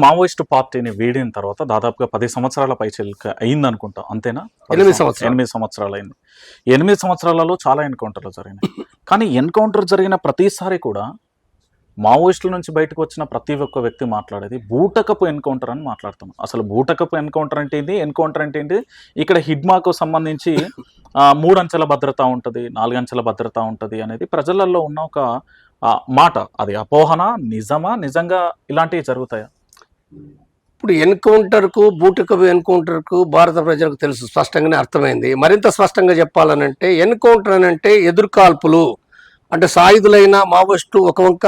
Maoist పార్టీని వీడిన తర్వాత దాదాపుగా పది సంవత్సరాల పైచిల్క అయింది అనుకుంటా అంతేనా ఎనిమిది సంవత్సరాలు. ఎనిమిది సంవత్సరాలు అయింది. ఎనిమిది సంవత్సరాలలో చాలా ఎన్కౌంటర్లు జరిగినాయి. కానీ ఎన్కౌంటర్ జరిగిన ప్రతిసారి కూడా మావోయిస్టుల నుంచి బయటకు వచ్చిన ప్రతి ఒక్క వ్యక్తి మాట్లాడేది బూటకపు ఎన్కౌంటర్ అని మాట్లాడుతున్నాం. అసలు బూటకపు ఎన్కౌంటర్ అంటే ఏంటి ఎన్కౌంటర్ అంటే ఏంటి ఇక్కడ హిడ్మాకు సంబంధించి ఆ, మూడు అంచెల భద్రత ఉంటుంది నాలుగు అంచెల భద్రత ఉంటుంది అనేది ప్రజలలో ఉన్న ఒక మాట. అది అపోహన? నిజమా? నిజంగా ఇలాంటివి జరుగుతాయా? ఇప్పుడు ఎన్కౌంటర్కు బూటకపు ఎన్కౌంటర్కు భారత ప్రజలకు తెలుసు స్పష్టంగానే అర్థమైంది. మరింత స్పష్టంగా చెప్పాలనంటే ఎన్కౌంటర్ అని అంటే ఎదుర్కాల్పులు. అంటే సాయుధులైన మావోయిస్టు ఒక వంక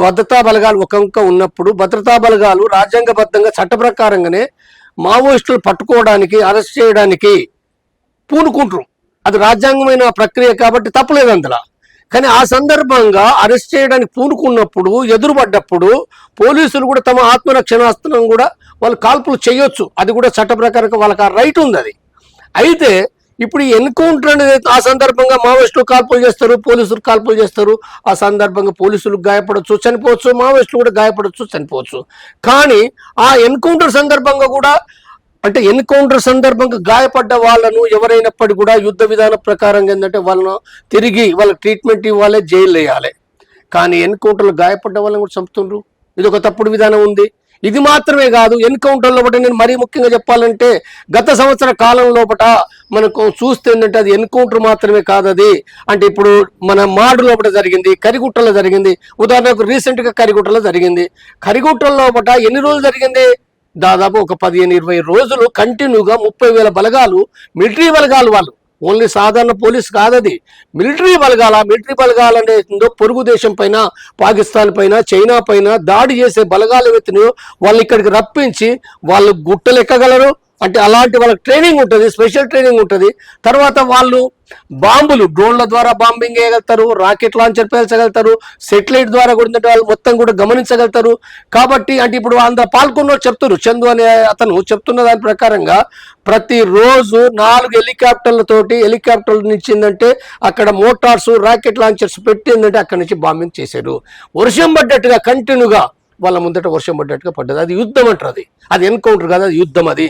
భద్రతా బలగాలు ఒక వంక ఉన్నప్పుడు భద్రతా బలగాలు రాజ్యాంగబద్ధంగా చట్ట ప్రకారంగానే మావోయిస్టులు పట్టుకోవడానికి అరెస్ట్ చేయడానికి పూనుకుంటారు అది రాజ్యాంగమైన ప్రక్రియ కాబట్టి తప్పలేదు అందులో. కానీ ఆ సందర్భంగా అరెస్ట్ చేయడానికి పూనుకున్నప్పుడు ఎదురుపడ్డప్పుడు పోలీసులు కూడా తమ ఆత్మరక్షణాస్త్రం కూడా వాళ్ళు కాల్పులు చేయొచ్చు. అది కూడా చట్ట ప్రకారం వాళ్ళకి ఆ రైట్ ఉంది అది. అయితే ఇప్పుడు ఈ ఎన్కౌంటర్ అనేది ఆ సందర్భంగా మావోయిస్టులు కాల్పులు చేస్తారు పోలీసులు కాల్పులు చేస్తారు. ఆ సందర్భంగా పోలీసులు గాయపడవచ్చు చనిపోవచ్చు. మావోయిస్టులు కూడా గాయపడవచ్చు చనిపోవచ్చు. కానీ ఆ ఎన్కౌంటర్ సందర్భంగా కూడా అంటే ఎన్కౌంటర్ సందర్భంగా గాయపడ్డ వాళ్ళను ఎవరైనప్పటికీ కూడా యుద్ధ విధాన ప్రకారంగా ఏంటంటే వాళ్ళను తిరిగి వాళ్ళ ట్రీట్మెంట్ ఇవ్వాలి జైలు వేయాలి. కానీ ఎన్కౌంటర్లో గాయపడ్డ వాళ్ళని కూడా చంపుతుండ్రు. ఇది ఒక తప్పుడు విధానం ఉంది. ఇది మాత్రమే కాదు ఎన్కౌంటర్ లోపల నేను మరీ ముఖ్యంగా చెప్పాలంటే గత సంవత్సర కాలం లోపల మనకు చూస్తే ఏంటంటే అది ఎన్కౌంటర్ మాత్రమే కాదు అది. అంటే ఇప్పుడు మన మాడు లోపల జరిగింది కరిగుట్టలో జరిగింది. ఉదాహరణకు రీసెంట్గా కరిగుట్టలో జరిగింది. కరిగుట్టల లోపల ఎన్ని రోజులు జరిగింది? దాదాపు ఒక పదిహేను ఇరవై రోజులు కంటిన్యూగా ముప్పై వేల బలగాలు మిలిటరీ బలగాలు వాళ్ళు. ఓన్లీ సాధారణ పోలీస్ కాదది మిలిటరీ బలగాల మిలిటరీ బలగాలు అనేదో పొరుగు దేశం పైన పాకిస్తాన్ పైన చైనా పైన దాడి చేసే బలగాలు ఏవైతున్నాయో వాళ్ళు ఇక్కడికి రప్పించి వాళ్ళు గుట్టలు ఎక్కగలరు అంటే అలాంటి వాళ్ళకి ట్రైనింగ్ ఉంటుంది స్పెషల్ ట్రైనింగ్ ఉంటుంది. తర్వాత వాళ్ళు బాంబులు డ్రోన్ల ద్వారా బాంబింగ్ చేయగలుగుతారు రాకెట్ లాంచర్ పేల్చగలుగుతారు సెటిలైట్ ద్వారా కూడా వాళ్ళు మొత్తం కూడా గమనించగలుగుతారు. కాబట్టి అంటే ఇప్పుడు అందరు పాల్గొన్న చెప్తారు చందు అనే అతను చెప్తున్న దాని ప్రకారంగా ప్రతిరోజు నాలుగు హెలికాప్టర్లతోటి హెలికాప్టర్లు నిచ్చిందంటే అక్కడ మోటార్స్ రాకెట్ లాంచర్స్ పెట్టిందంటే అక్కడి అక్కడ నుంచి బాంబింగ్ చేశారు. వర్షం పడ్డట్టుగా కంటిన్యూగా వాళ్ళ ముందట వర్షం పడ్డట్టుగా పడ్డది. అది యుద్ధం అంటారు అది. అది ఎన్కౌంటర్ కాదు అది యుద్ధం అది.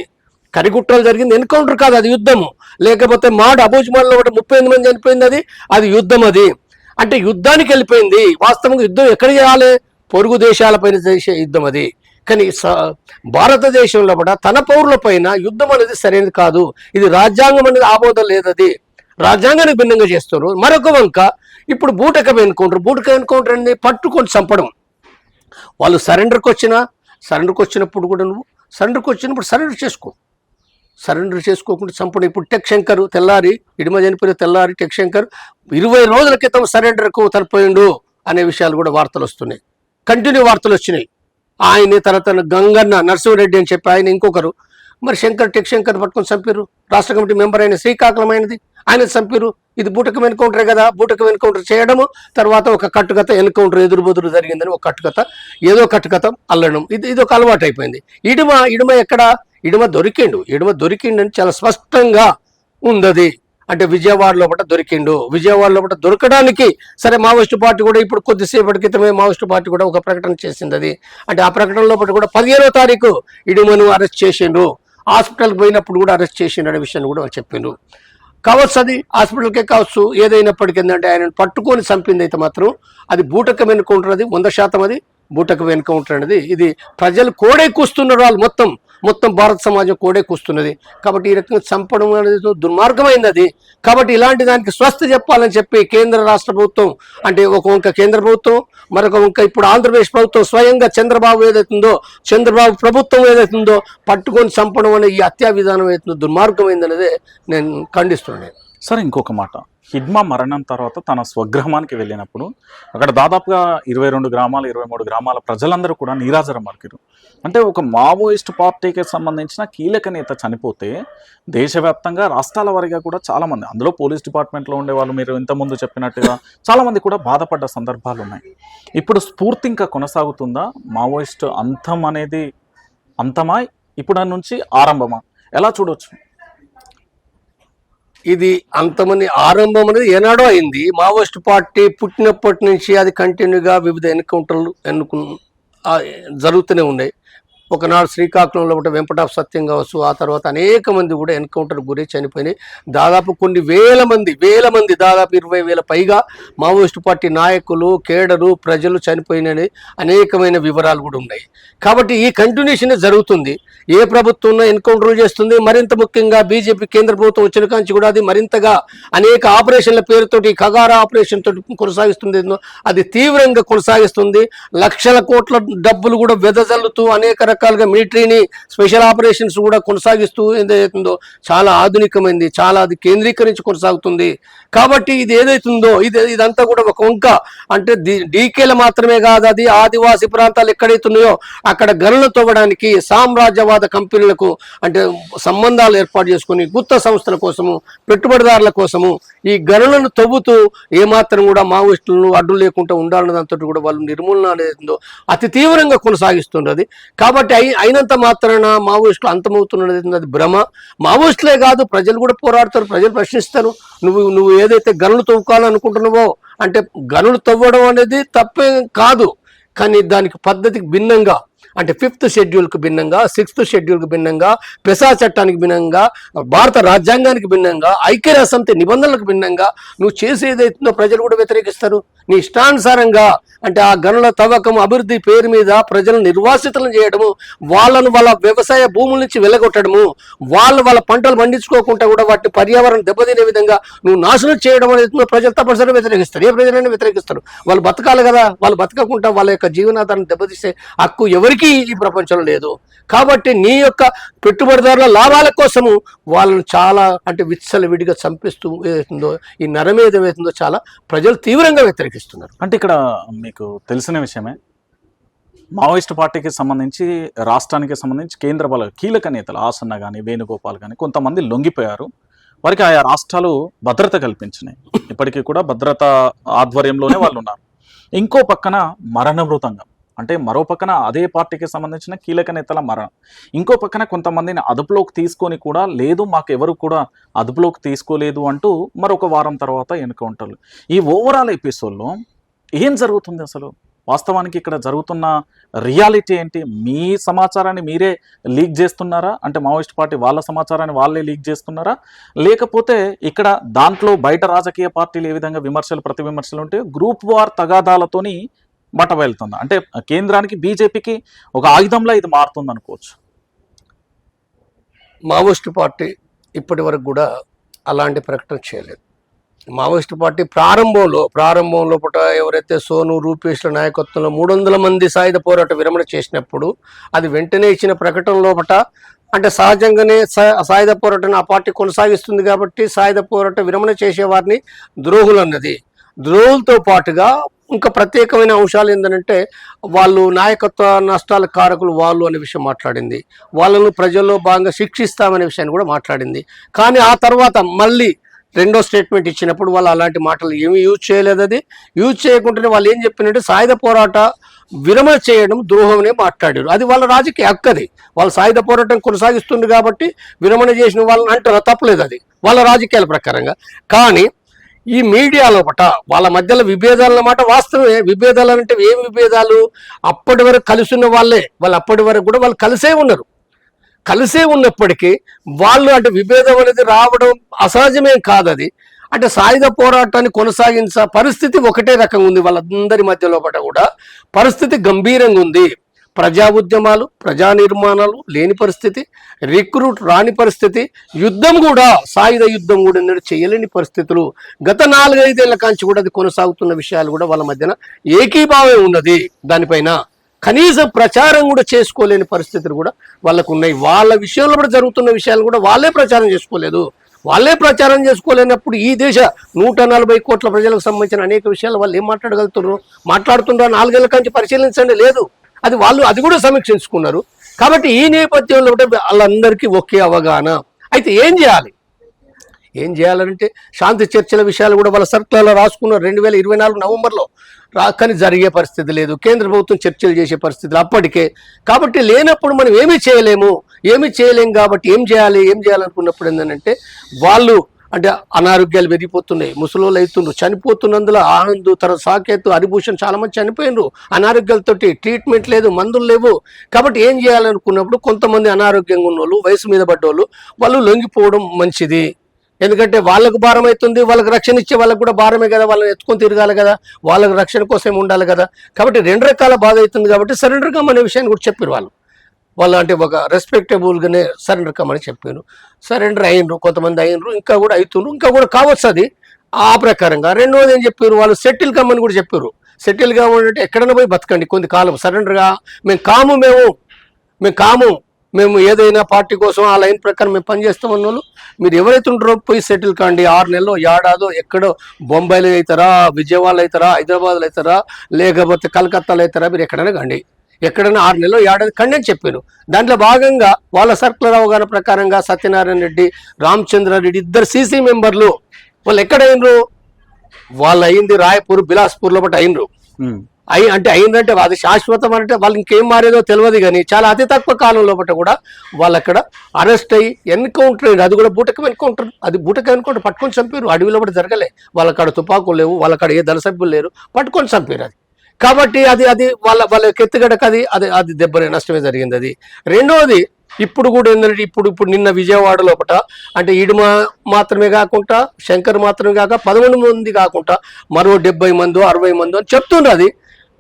కరిగుట్టలు జరిగింది ఎన్కౌంటర్ కాదు అది యుద్ధము. లేకపోతే మాడ అబోజ్మాన్లో ఒకటి ముప్పై ఎనిమిది మంది చనిపోయింది అది అది యుద్ధం అది. అంటే యుద్ధానికి వెళ్ళిపోయింది. వాస్తవంగా యుద్ధం ఎక్కడ చేయాలి పొరుగు దేశాలపైన చేసే యుద్ధం అది. కానీ స- భారతదేశంలో కూడా తన పౌరుల పైన యుద్ధం అనేది సరైనది కాదు. ఇది రాజ్యాంగం అనేది ఆమోదం లేదది. రాజ్యాంగానికి భిన్నంగా చేస్తారు మరొక వంక ఇప్పుడు బూటకం ఎన్కౌంటర్. బూటకం ఎన్కౌంటర్ అనేది పట్టుకొని చంపడం. వాళ్ళు సరెండర్కి వచ్చినా సరెండర్కి వచ్చినప్పుడు కూడా నువ్వు సరెండర్కి వచ్చినప్పుడు సరెండర్ చేసుకో. సరెండర్ చేసుకోకుండా చంపడం ఇప్పుడు టెక్ శంకర్ తెల్లారి ఇడిమ చనిపోయిన తెల్లారి టెక్ శంకర్ ఇరవై రోజుల క్రితం సరెండర్కు చనిపోయిండు అనే విషయాలు కూడా వార్తలు వస్తున్నాయి. కంటిన్యూ వార్తలు వచ్చినాయి. ఆయన తర్వాత గంగన్న నరసింహరెడ్డి అని చెప్పి ఆయన ఇంకొకరు. మరి శంకర్ టెక్ శంకర్ పట్టుకొని చంపారు రాష్ట్ర కమిటీ మెంబర్ అయిన శ్రీకాకుళమైనది. ఆయన చంపారు ఇది బూటకం ఎన్కౌంటరే కదా. బూటకం ఎన్కౌంటర్ చేయడము తర్వాత ఒక కట్టుకథ ఎన్కౌంటర్ ఎదురుబొదురు జరిగిందని ఒక కట్టుకథ ఏదో కట్టుకథ అల్లడం. ఇది ఇది ఒక అలవాటు అయిపోయింది ఇడుమ ఇడుమ ఎక్కడ? ఇడుమ దొరికిండు. ఇడుమ దొరికిండని చాలా స్పష్టంగా ఉందది. అంటే విజయవాడ లోపల దొరికిండు. విజయవాడ లోపల దొరకడానికి సరే మావోయిస్టు పార్టీ కూడా ఇప్పుడు కొద్దిసేపటి క్రితమే మావోయిస్టు పార్టీ కూడా ఒక ప్రకటన చేసింది అది అంటే ఆ ప్రకటన లోపల కూడా పదిహేనో తారీఖు ఇడుమను అరెస్ట్ చేసిండు హాస్పిటల్కి పోయినప్పుడు కూడా అరెస్ట్ చేసిండు అనే విషయాన్ని కూడా చెప్పిండు చెప్పిండ్రు. కావచ్చు అది హాస్పిటల్కే కావచ్చు ఏదైనప్పటికీ ఏంటంటే ఆయన పట్టుకొని చంపింది అయితే మాత్రం అది బూటకం ఎన్కౌంటర్ అది వంద శాతం అది బూటకం ఎన్కౌంటర్ అనేది ఇది ప్రజలు కోడే కూస్తున్నారు వాళ్ళు మొత్తం. మొత్తం భారత సమాజం కోడే కూస్తున్నది. కాబట్టి ఈ రకంగా చంపడం అనేది దుర్మార్గమైంది అది కాబట్టి ఇలాంటి దానికి స్వస్థ చెప్పాలని చెప్పి కేంద్ర రాష్ట్ర ప్రభుత్వం అంటే ఒక వంక కేంద్ర ప్రభుత్వం మరొక వంక ఇప్పుడు ఆంధ్రప్రదేశ్ ప్రభుత్వం స్వయంగా చంద్రబాబు ఏదైతుందో చంద్రబాబు ప్రభుత్వం ఏదైతుందో పట్టుకొని చంపడం అనే ఈ హత్యా విధానం ఏదైతుందో దుర్మార్గమైంది అనేది నేను ఖండిస్తున్నాను. సరే ఇంకొక మాట. హిడ్మా మరణం తర్వాత తన స్వగ్రామానికి వెళ్ళినప్పుడు అక్కడ దాదాపుగా ఇరవై రెండు గ్రామాలు ఇరవై మూడు గ్రామాల ప్రజలందరూ కూడా నీరాజరం అంటే ఒక మావోయిస్ట్ పార్టీకి సంబంధించిన కీలక నేత చనిపోతే దేశవ్యాప్తంగా రాష్ట్రాల వారీగా కూడా చాలామంది అందులో పోలీస్ డిపార్ట్మెంట్లో ఉండేవాళ్ళు మీరు ఇంతకుముందు చెప్పినట్టుగా చాలామంది కూడా బాధపడ్డ సందర్భాలు ఉన్నాయి. ఇప్పుడు స్ఫూర్తి ఇంకా కొనసాగుతుందా? మావోయిస్ట్ అంతం అనేది అంతమా? ఇప్పుడు నుంచి ఆరంభమా? ఎలా చూడొచ్చు? ఇది అంతమంది ఆరంభం అనేది ఏనాడో అయింది. మావోయిస్ట్ పార్టీ పుట్టినప్పటి నుంచి అది కంటిన్యూగా వివిధ ఎన్కౌంటర్లు ఎన్నుకు జరుగుతూనే ఉన్నాయి. ఒకనాడు శ్రీకాకుళంలో ఒకటి వెంపటాప్ సత్యం కావచ్చు ఆ తర్వాత అనేక మంది కూడా ఎన్కౌంటర్ గురి చనిపోయినాయి. దాదాపు కొన్ని వేల మంది వేల మంది దాదాపు ఇరవై వేల పైగా మావోయిస్టు పార్టీ నాయకులు కేడరు ప్రజలు చనిపోయినని అనేకమైన వివరాలు కూడా ఉన్నాయి. కాబట్టి ఈ కంటిన్యూషన్ జరుగుతుంది. ఏ ప్రభుత్వం ఎన్కౌంటర్లు చేస్తుంది? మరింత ముఖ్యంగా బీజేపీ కేంద్ర ప్రభుత్వం వచ్చిన కాంచి కూడా అది మరింతగా అనేక ఆపరేషన్ల పేరుతోటి కగారా ఆపరేషన్ తోటి కొనసాగిస్తుంది అది తీవ్రంగా కొనసాగిస్తుంది. లక్షల కోట్ల డబ్బులు కూడా వెదజల్లుతూ అనేక రకాలుగా మిలిటరీని స్పెషల్ ఆపరేషన్స్ కూడా కొనసాగిస్తూ ఏదైతుందో చాలా ఆధునికమైంది చాలా అది కేంద్రీకరించి కొనసాగుతుంది. కాబట్టి ఇది ఏదైతుందో ఇది ఇదంతా కూడా ఒక వంక. అంటే డీకేలు మాత్రమే కాదు అది ఆదివాసి ప్రాంతాలు ఎక్కడైతున్నాయో అక్కడ గనులు తవ్వడానికి సామ్రాజ్యవాద కంపెనీలకు అంటే సంబంధాలు ఏర్పాటు చేసుకొని గుత్త సంస్థల కోసము పెట్టుబడిదారుల కోసము ఈ గనులను తవ్వుతూ ఏమాత్రం కూడా మావోయిస్టులను అడ్డు లేకుండా ఉండాలన్న దాంతో కూడా వాళ్ళు నిర్మూలన అనేది అతి తీవ్రంగా కొనసాగిస్తున్నది కాబట్టి అయి అయినంత మాత్రాన మావోయిస్టులు అంతమవుతున్నది అది భ్రమ. మావోయిస్టులే కాదు ప్రజలు కూడా పోరాడతారు ప్రజలు ప్రశ్నిస్తారు. నువ్వు నువ్వు ఏదైతే గనులు తవ్వుకోవాలనుకుంటున్నావో అంటే గనులు తవ్వడం అనేది తప్పే కాదు. కానీ దానికి పద్ధతికి భిన్నంగా అంటే ఫిఫ్త్ షెడ్యూల్కి భిన్నంగా సిక్స్త్ షెడ్యూల్కి భిన్నంగా పెసా చట్టానికి భిన్నంగా భారత రాజ్యాంగానికి భిన్నంగా ఐక్యరాజ్య సమితి నిబంధనలకు భిన్నంగా నువ్వు చేసేదైతుందో ప్రజలు కూడా వ్యతిరేకిస్తారు. నీ ఇష్టానుసారంగా అంటే ఆ గనుల తవ్వకం అభివృద్ధి పేరు మీద ప్రజలను నిర్వాసితులను చేయడము వాళ్ళను వాళ్ళ వ్యవసాయ భూముల నుంచి వెళ్ళగొట్టడము వాళ్ళు వాళ్ళ పంటలు పండించుకోకుండా కూడా వాటిని పర్యావరణం దెబ్బతినే విధంగా నువ్వు నాశనం చేయడం అనేది ప్రజలు తప్పనిసరిగా వ్యతిరేకిస్తారు. ఏ ప్రజలైనా వ్యతిరేకిస్తారు. వాళ్ళు బతకాలి కదా. వాళ్ళు బతకకుండా వాళ్ళ యొక్క జీవనాధారాన్ని దెబ్బతీసే హక్కు ఎవరికీ ఈ ప్రపంచంలో లేదు. కాబట్టి నీ యొక్క పెట్టుబడిదారుల లాభాల కోసము వాళ్ళను చాలా అంటే విచ్చలవిడిగా చంపిస్తూ ఏదైతుందో ఈ నరం ఏదైతుందో చాలా ప్రజలు తీవ్రంగా వ్యతిరేకిస్తున్నారు. అంటే ఇక్కడ మీకు తెలిసిన విషయమే మావోయిస్ట్ పార్టీకి సంబంధించి రాష్ట్రానికి సంబంధించి కేంద్ర బల కీలక నేతలు ఆసన్న కానీ వేణుగోపాల్ కానీ కొంతమంది లొంగిపోయారు. వారికి ఆయా రాష్ట్రాలు భద్రత కల్పించినాయి. ఇప్పటికీ కూడా భద్రత ఆధ్వర్యంలోనే వాళ్ళు ఉన్నారు ఇంకో పక్కన మరణమృతంగం. అంటే మరో పక్కన అదే పార్టీకి సంబంధించిన కీలక నేతల మరణం. ఇంకో పక్కన కొంతమందిని అదుపులోకి తీసుకొని కూడా లేదు మాకు ఎవరు కూడా అదుపులోకి తీసుకోలేదు అంటూ మరొక వారం తర్వాత ఎన్కౌంటర్లు. ఈ ఓవరాల్ ఎపిసోడ్లో ఏం జరుగుతుంది అసలు? వాస్తవానికి ఇక్కడ జరుగుతున్న రియాలిటీ ఏంటి? మీ సమాచారాన్ని మీరే లీక్ చేస్తున్నారా? అంటే మావోయిస్ట్ పార్టీ వాళ్ళ సమాచారాన్ని వాళ్ళే లీక్ చేస్తున్నారా? లేకపోతే ఇక్కడ దాంట్లో బయట రాజకీయ పార్టీలు ఏ విధంగా విమర్శలు ప్రతి విమర్శలు ఉంటే గ్రూప్ వార్ తగాదాలతోని బట్ట వెళ్తుంది అంటే కేంద్రానికి బీజేపీకి ఒక ఆయుధంలా ఇది మారుతుంది అనుకోవచ్చు మావోయిస్టు పార్టీ ఇప్పటి వరకు కూడా అలాంటి ప్రకటన చేయలేదు. మావోయిస్టు పార్టీ ప్రారంభంలో ప్రారంభంలో పూట ఎవరైతే సోను రూపేష్ల నాయకత్వంలో మూడు వందల మంది సాయుధ పోరాట విరమణ చేసినప్పుడు అది వెంటనే ఇచ్చిన ప్రకటన లోపట అంటే సహజంగానే సాయుధ పోరాటం ఆ పార్టీ కొనసాగిస్తుంది కాబట్టి సాయుధ పోరాట విరమణ చేసేవారిని ద్రోహులు అన్నది ద్రోహులతో పాటుగా ఇంకా ప్రత్యేకమైన అంశాలు ఏంటంటే వాళ్ళు నాయకత్వ నష్టాల కారకులు వాళ్ళు అనే విషయం మాట్లాడింది. వాళ్ళను ప్రజల్లో భాగంగా శిక్షిస్తామనే విషయాన్ని కూడా మాట్లాడింది. కానీ ఆ తర్వాత మళ్ళీ రెండో స్టేట్మెంట్ ఇచ్చినప్పుడు వాళ్ళు అలాంటి మాటలు ఏమీ యూజ్ చేయలేదు అది. యూజ్ చేయకుండానే వాళ్ళు ఏం చెప్పినట్టు సాయుధ పోరాట విరమణ చేయడం ద్రోహమనే మాట్లాడారు. అది వాళ్ళ రాజకీయ అక్కది వాళ్ళు వాళ్ళ సాయుధ పోరాటం కొనసాగిస్తుంది కాబట్టి విరమణ చేసిన వాళ్ళని అంటారు? తప్పలేదు అది. వాళ్ళ రాజకీయాల ప్రకారంగా. కానీ ఈ మీడియా లోపట వాళ్ళ మధ్యలో విభేదాలు అన్నమాట వాస్తవమే. విభేదాలు అంటే ఏం విభేదాలు? అప్పటి వరకు కలిసి ఉన్న వాళ్ళే. వాళ్ళు అప్పటి వరకు కూడా వాళ్ళు కలిసే ఉన్నారు. కలిసే ఉన్నప్పటికీ వాళ్ళు అంటే విభేదం అనేది రావడం అసహజమేం కాదు అది. అంటే సాయుధ పోరాటాన్ని కొనసాగించ పరిస్థితి ఒకటే రకంగా ఉంది వాళ్ళందరి మధ్య లోపల కూడా. పరిస్థితి గంభీరంగా ఉంది. ప్రజా ఉద్యమాలు ప్రజా నిర్మాణాలు లేని పరిస్థితి రిక్రూట్ రాని పరిస్థితి యుద్ధం కూడా సాయుధ యుద్ధం కూడా నేను చేయలేని పరిస్థితులు. గత నాలుగైదేళ్ళ కాంచి కూడా అది కొనసాగుతున్న విషయాలు కూడా వాళ్ళ మధ్యన ఏకీభావం ఉన్నది. దానిపైన కనీసం ప్రచారం కూడా చేసుకోలేని పరిస్థితులు కూడా వాళ్ళకు ఉన్నాయి. వాళ్ళ విషయంలో కూడా జరుగుతున్న విషయాలు కూడా వాళ్ళే ప్రచారం చేసుకోలేదు. వాళ్ళే ప్రచారం చేసుకోలేనప్పుడు ఈ దేశ నూట నలభై కోట్ల ప్రజలకు సంబంధించిన అనేక విషయాలు వాళ్ళు ఏం మాట్లాడగలుగుతున్నారు? మాట్లాడుతున్నారు నాలుగేళ్ళ కంచి పరిశీలించండి. లేదు. అది వాళ్ళు అది కూడా సమీక్షించుకున్నారు. కాబట్టి ఈ నేపథ్యంలో కూడా వాళ్ళందరికీ ఒకే అవగాహన. అయితే ఏం చేయాలి? ఏం చేయాలంటే శాంతి చర్చల విషయాలు కూడా వాళ్ళ సర్కులలో రాసుకున్నారు. రెండు వేల ఇరవై నాలుగు నవంబర్లో రాకని జరిగే పరిస్థితి లేదు. కేంద్ర ప్రభుత్వం చర్చలు చేసే పరిస్థితులు అప్పటికే. కాబట్టి లేనప్పుడు మనం ఏమీ చేయలేము. ఏమీ చేయలేము కాబట్టి ఏం చేయాలి? ఏం చేయాలనుకున్నప్పుడు ఏంటంటే వాళ్ళు అంటే అనారోగ్యాలు పెరిగిపోతున్నాయి. ముసలోళ్ళు అవుతుండ్రు చనిపోతున్నందుల ఆనంద్ తన సాకేత్ హరిభూషణ్ చాలా మంది చనిపోయినరు. అనారోగ్యాలతోటి ట్రీట్మెంట్ లేదు మందులు లేవు. కాబట్టి ఏం చేయాలనుకున్నప్పుడు కొంతమంది అనారోగ్యంగా ఉన్నోళ్ళు వయసు మీద పడ్డోళ్ళు వాళ్ళు లొంగిపోవడం మంచిది. ఎందుకంటే వాళ్ళకు భారం అవుతుంది వాళ్ళకి రక్షణ ఇచ్చే వాళ్ళకి కూడా భారమే కదా వాళ్ళని ఎత్తుకొని తిరగాలి కదా వాళ్ళకి రక్షణ కోసం ఉండాలి కదా. కాబట్టి రెండు రకాల బాధ అవుతుంది కాబట్టి సరెండర్ కమ్మనే విషయాన్ని కూడా చెప్పారు వాళ్ళు. వాళ్ళంటే ఒక రెస్పెక్టబుల్గానే సరెండర్ కమ్మని చెప్పాను. సరెండర్ అయినరు కొంతమంది అయినరు ఇంకా కూడా అవుతుండ్రు ఇంకా కూడా కావచ్చు అది. ఆ ప్రకారంగా రెండోది ఏం చెప్పారు? వాళ్ళు సెటిల్ కమ్మని కూడా చెప్పారు. సెటిల్ కావాలంటే ఎక్కడైనా పోయి బతకండి. కొంత కాలం సరెండర్గా మేము కాము మేము. మేము కాము. మేము ఏదైనా పార్టీ కోసం ఆ లైన్ ప్రకారం మేము పనిచేస్తాం అన్న వాళ్ళు మీరు ఎవరైతే ఉంటారో పోయి సెటిల్ కాండి. ఆరు నెలలో ఏడాదో ఎక్కడో బొంబాయిలో అవుతారా విజయవాడలో అవుతారా హైదరాబాద్లో అవుతారా లేకపోతే కలకత్తాలో అవుతారా మీరు ఎక్కడైనా కండి. ఎక్కడైనా ఆరు నెలలు ఏడాది కండి అని చెప్పాను దాంట్లో భాగంగా వాళ్ళ సర్కులర్ అవగాహన ప్రకారంగా సత్యనారాయణ రెడ్డి రామచంద్రారెడ్డి ఇద్దరు సీసీ మెంబర్లు. వాళ్ళు ఎక్కడ అయినరు? వాళ్ళు అయింది రాయపూర్ బిలాస్పూర్ లోపల అయినరు. అయి అంటే అయిందంటే అది శాశ్వతం అంటే వాళ్ళు ఇంకేం మారేదో తెలియదు కానీ చాలా అతి తక్కువ కాలం లోపల కూడా వాళ్ళు అక్కడ అరెస్ట్ అయ్యి ఎన్కౌంటర్ అయ్యింది అది కూడా బూటకం ఎన్కౌంటర్. అది బూటకం ఎన్కౌంటర్ పట్టుకొని చంపారు అడవిలో కూడా జరగలే. వాళ్ళకాడ తుపాకులు లేవు. వాళ్ళకాడ ఏ దళ సభ్యులు లేరు. పట్టుకొని చంపారు అది. కాబట్టి అది అది వాళ్ళ వాళ్ళ ఎత్తుగడకు అది అది అది దెబ్బ నష్టమే జరిగింది అది. రెండవది ఇప్పుడు కూడా ఏంటంటే ఇప్పుడు ఇప్పుడు నిన్న విజయవాడ లోపల అంటే ఈడుమ మాత్రమే కాకుండా శంకర్ మాత్రమే కాక పదకొండు మంది కాకుండా మరో డెబ్బై మందో అరవై మందో అని చెప్తుండ్రు అది.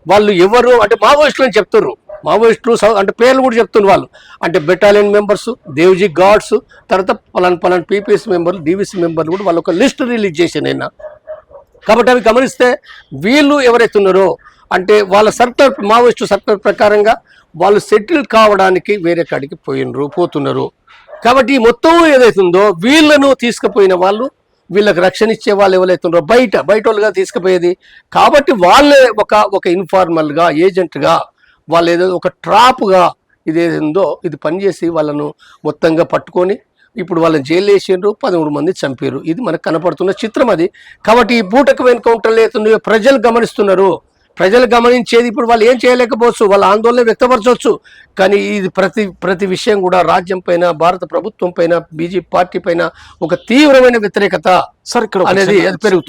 వాళ్ళు ఎవరు అంటే మావోయిస్టులు అని చెప్తున్నారు మావోయిస్టులు సౌ- అంటే పేర్లు కూడా చెప్తున్నారు వాళ్ళు. అంటే బెటాలియన్ మెంబర్స్ దేవ్జీ గాడ్స్ తర్వాత పలాన్ పలాన్ పీపీఎస్ మెంబర్లు డీవీసీ మెంబర్లు కూడా వాళ్ళు ఒక లిస్ట్ రిలీజ్ చేసి నిన్న. కాబట్టి అవి గమనిస్తే వీళ్ళు ఎవరైతున్నారో అంటే వాళ్ళ సర్కులర్ మావోయిస్టు సర్కులర్ ప్రకారంగా వాళ్ళు సెటిల్ కావడానికి వేరే కాడికి పోయినరు పోతున్నారు. కాబట్టి ఈ మొత్తం ఏదైతుందో వీళ్ళను తీసుకుపోయిన వాళ్ళు వీళ్ళకి రక్షణ ఇచ్చే వాళ్ళు ఎవరైతున్నారో బయట బయట వాళ్ళుగా తీసుకుపోయేది. కాబట్టి వాళ్ళే ఒక ఒక ఇన్ఫార్మల్గా ఏజెంట్గా వాళ్ళు ఏదో ఒక ట్రాప్గా ఇది ఏదో ఇది పనిచేసి వాళ్ళను మొత్తంగా పట్టుకొని ఇప్పుడు వాళ్ళని జైలు వేసిండ్రు పదమూడు మంది చంపారు ఇది మనకు కనపడుతున్న చిత్రం అది. కాబట్టి ఈ బూటకు ఎన్కౌంటర్లు అవుతున్నాయో ప్రజలు గమనిస్తున్నారు. ప్రజలు గమనించేది ఇప్పుడు వాళ్ళు ఏం చేయలేకపోవచ్చు వాళ్ళ ఆందోళన వ్యక్తపరచవచ్చు. కానీ ఇది ప్రతి ప్రతి విషయం కూడా రాజ్యం పైన భారత ప్రభుత్వం పైన బీజేపీ పార్టీ పైన ఒక తీవ్రమైన వ్యతిరేకత అనేది పెరుగుతుంది.